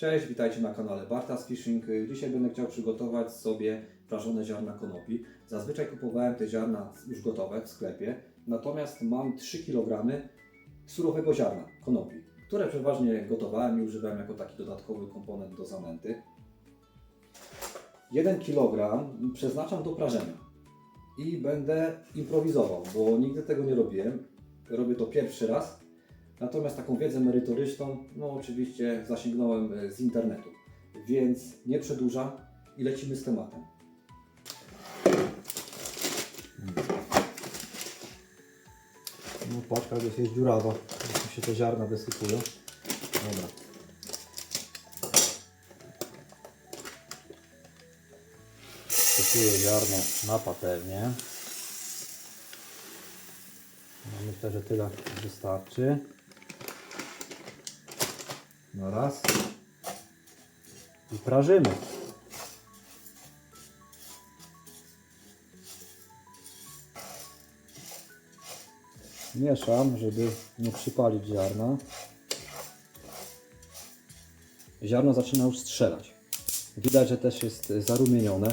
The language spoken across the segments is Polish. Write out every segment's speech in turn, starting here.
Cześć, witajcie na kanale Bartas Fishing. Dzisiaj będę chciał przygotować sobie prażone ziarna konopi. Zazwyczaj kupowałem te ziarna już gotowe w sklepie, natomiast mam 3 kg surowego ziarna konopi, które przeważnie gotowałem i używałem jako taki dodatkowy komponent do zanęty. 1 kg przeznaczam do prażenia i będę improwizował, bo nigdy tego nie robiłem. Robię to pierwszy raz. Natomiast taką wiedzę merytoryczną, no oczywiście zasięgnąłem e, z internetu. Więc nie przedłużam i lecimy z tematem. No paczka już jest dziurawa, tu się te ziarna wysypują. Dobra. Sypuję ziarno na patelnię. No, myślę, że tyle wystarczy. No raz. I prażymy. Mieszam, żeby nie przypalić ziarna. Ziarno zaczyna już strzelać. Widać, że też jest zarumienione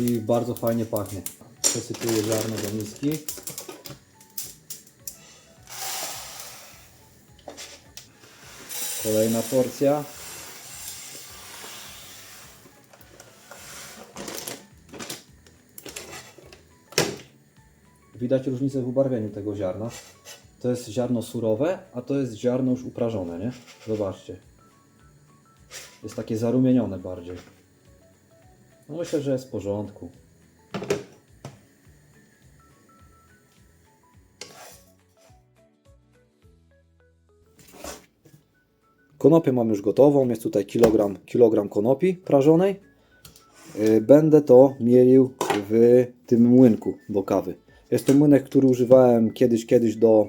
i bardzo fajnie pachnie. Przesypuję ziarno do miski. Kolejna porcja. Widać różnicę w ubarwieniu tego ziarna. To jest ziarno surowe, a to jest ziarno już uprażone, nie? Zobaczcie. Jest takie zarumienione bardziej. No myślę, że jest w porządku. Konopię mam już gotową. Jest tutaj kilogram, kilogram konopi prażonej. Yy, Będę to mielił w tym młynku do kawy. Jest to młynek, który używałem kiedyś, kiedyś do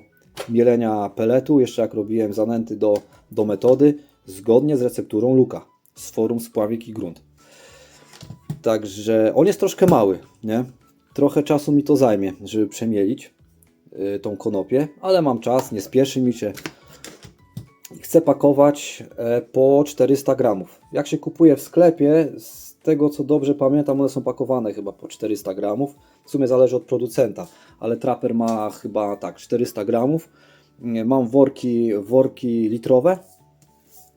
mielenia peletu, jeszcze jak robiłem zanęty do, do metody, zgodnie z recepturą Luka z forum Spławik i Grunt. Także on jest troszkę mały, nie? Trochę czasu mi to zajmie, żeby przemielić y, tą konopię, ale mam czas, nie spieszy mi się. Chcę pakować e, po 400 gramów. Jak się kupuje w sklepie, z tego co dobrze pamiętam, one są pakowane chyba po 400 gramów. W sumie zależy od producenta, ale Trapper ma chyba tak 400 gramów. Nie, Mam worki, worki litrowe,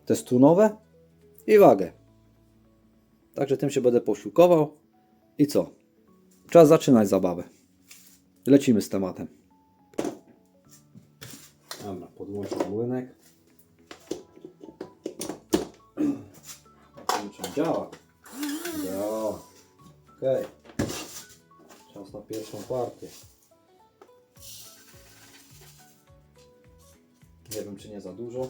te strunowe i wagę. Także tym się będę posiłkował. I co? Czas zaczynać zabawę. Lecimy z tematem. Dobra, podłączam młynek. Czy działa. Działa. Okej. Czas na pierwszą partię. Nie wiem, czy nie za dużo.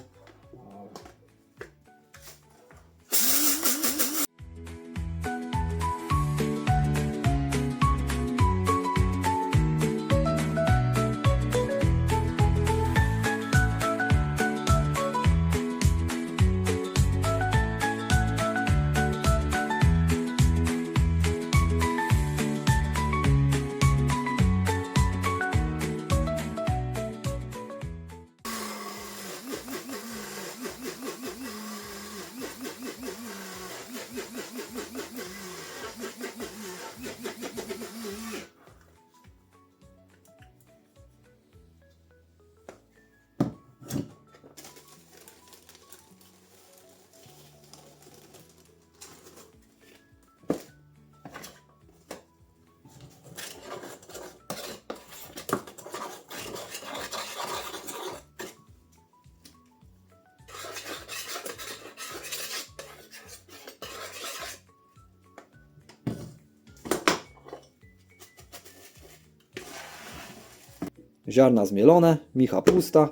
Ziarna zmielone, micha pusta.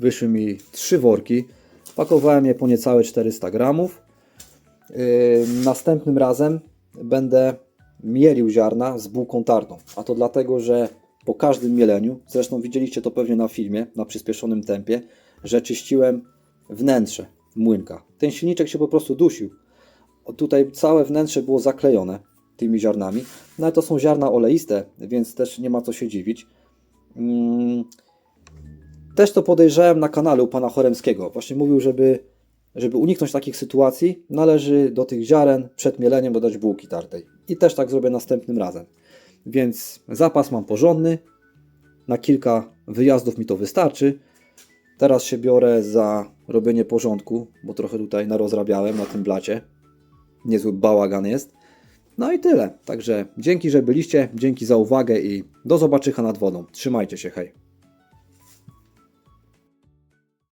Wyszły mi trzy worki. Pakowałem je po niecałe 400 gramów. Yy, następnym razem będę mielił ziarna z bułką tartą. A to dlatego, że po każdym mieleniu, zresztą widzieliście to pewnie na filmie, na przyspieszonym tempie, że czyściłem wnętrze młynka. Ten silniczek się po prostu dusił. Tutaj całe wnętrze było zaklejone tymi ziarnami. No ale to są ziarna oleiste, więc też nie ma co się dziwić. Mm, Też to podejrzewałem na kanale u pana Choremskiego. Właśnie mówił, żeby żeby uniknąć takich sytuacji, należy do tych ziaren przed mieleniem dodać bułki tartej. I też tak zrobię następnym razem. Więc zapas mam porządny, na kilka wyjazdów mi to wystarczy. Teraz się biorę za robienie porządku, bo trochę tutaj narozrabiałem na tym blacie. Niezły bałagan jest. No i tyle. Także dzięki, że byliście, dzięki za uwagę i do zobaczycha nad wodą. Trzymajcie się, hej.